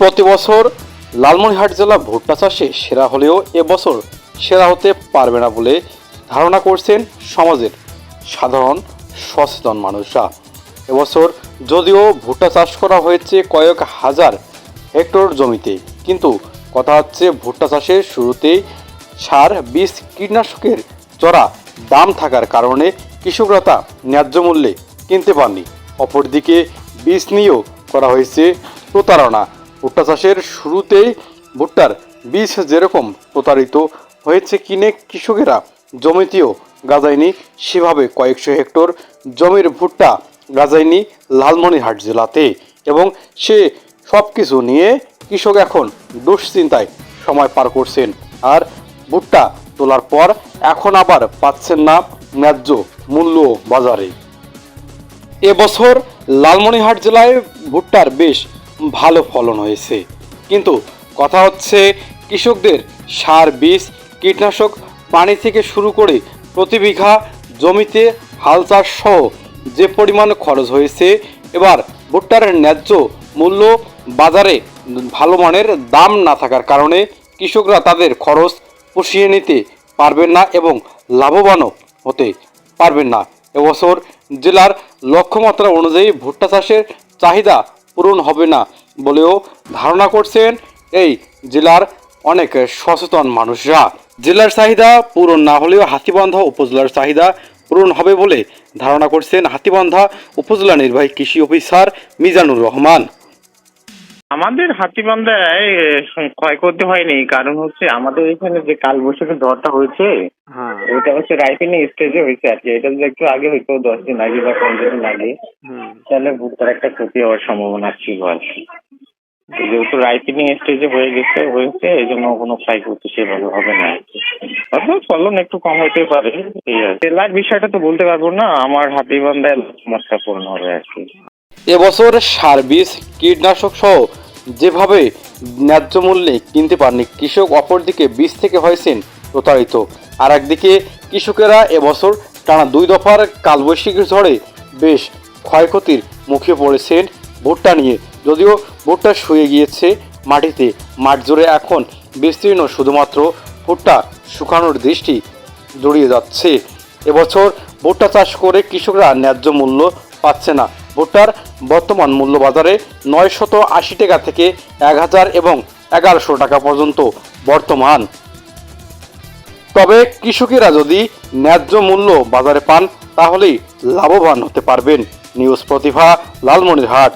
প্রতি বছর লালমনিরহাট জেলা ভুট্টা চাষে সেরা হলেও এবছর সেরা হতে পারবে না বলে ধারণা করছেন সমাজের সাধারণ সচেতন মানুষরা। এবছর যদিও ভুট্টা চাষ করা হয়েছে কয়েক হাজার হেক্টর জমিতে, কিন্তু কথা হচ্ছে ভুট্টা চাষের শুরুতেই সার, বীজ, কীটনাশকের চড়া দাম থাকার কারণে কৃষকরা তা ন্যায্য মূল্যে কিনতে পারেনি অপরদিকে বীজ নিয়েও করা হয়েছে প্রতারণা। ভুট্টা চাষের শুরুতেই ভুট্টার বীজ যেরকম প্রতারিত হয়েছে কিনে কৃষকেরা জমিতেও গাজায়নি সেভাবে কয়েকশো হেক্টর জমির ভুট্টা গাজায়নি লালমনিরহাট জেলাতে এবং সে সব কিছু নিয়ে কৃষক এখন দুশ্চিন্তায় সময় পার করছেন। আর ভুট্টা তোলার পর এখন আবার পাচ্ছেন না ন্যায্য মূল্য বাজারে। এবছর লালমনিরহাট জেলায় ভুট্টার বেশ ভালো ফলন হয়েছে। কিন্তু কথা হচ্ছে, কৃষকদের সার বীজ, কীটনাশক, পানি থেকে শুরু করে প্রতি বিঘা জমিতে হাল চাষ সহ যে পরিমাণ খরচ হয়েছে, এবার ভুট্টার ন্যায্য মূল্য বাজারে ভালো মানের দাম না থাকার কারণে কৃষকরা তাদের খরচ পুষিয়ে নিতে পারবেন না এবং লাভবানও হতে পারবেন না। এবছর জেলার লক্ষ্যমাত্রা অনুযায়ী ভুট্টা চাষের চাহিদা পূরণ হবে না বলেও ধারণা করছেন এই জেলার অনেক সচেতন মানুষরা। জেলার চাহিদা পূরণ না হলেও হাতিবান্ধা উপজেলার চাহিদা পূরণ হবে বলে ধারণা করছেন হাতিবান্ধা উপজেলা নির্বাহী কৃষি অফিসার মিজানুর রহমান। আমাদের হাতিবান্ধায় ক্ষয়ক্ষতি হয়নি। কারণ হচ্ছে আমাদের এখানে যে কালবৈশাখী ঝড়টা হয়েছে হ্যাঁ। ওটা হচ্ছে রাইপিনি স্টেজে হয়েছে আর কি। এটা যদি একটু আগে হইতো দশ দিন আগে বা পনেরো দিন আগে তাহলে ভুট্টার একটা ক্ষতি হওয়ার সম্ভাবনা ছিল আর কি। যেহেতু রাইপিনিং স্টেজে হয়ে গেছে হয়েছে এই জন্য কোনো ক্ষয়ক্ষতি সেভাবে হবে না আর কি। অথবা ফলন একটু কম হতে পারে। তেলার বিষয়টা তো বলতে পারব না আমার হাতিবান্ধায় লক্ষ্যমাত্রা পূর্ণ হবে আর কি। এবছর সার বীজ কীটনাশক সহ যেভাবে ন্যায্য মূল্যে কিনতে পারেনি, কৃষক অপরদিকে বীজ থেকে হয়েছেন প্রতারিত। আর একদিকে কৃষকেরা এবছর টানা দুই দফার কালবৈশাখী ঝড়ে বেশ ক্ষয়ক্ষতির মুখে পড়েছেন ভুট্টা নিয়ে। যদিও ভুট্টা শুয়ে গিয়েছে মাটিতে, মাঠ জুড়ে এখন বিস্তীর্ণ শুধুমাত্র ভুট্টা শুকানোর দৃষ্টি জড়িয়ে যাচ্ছে। এবছর ভুট্টা চাষ করে কৃষকরা ন্যায্য মূল্য পাচ্ছে না। ভুট্টার বর্তমান মূল্য বাজারে নয়শত আশি টাকা থেকে এক হাজার এবং এগারোশো টাকা পর্যন্ত বর্তমান। তবে কৃষকেরা যদি ন্যায্য মূল্য বাজারে পান, তাহলেই লাভবান হতে পারবেন। নিউজ প্রতিভা, লালমনিরহাট।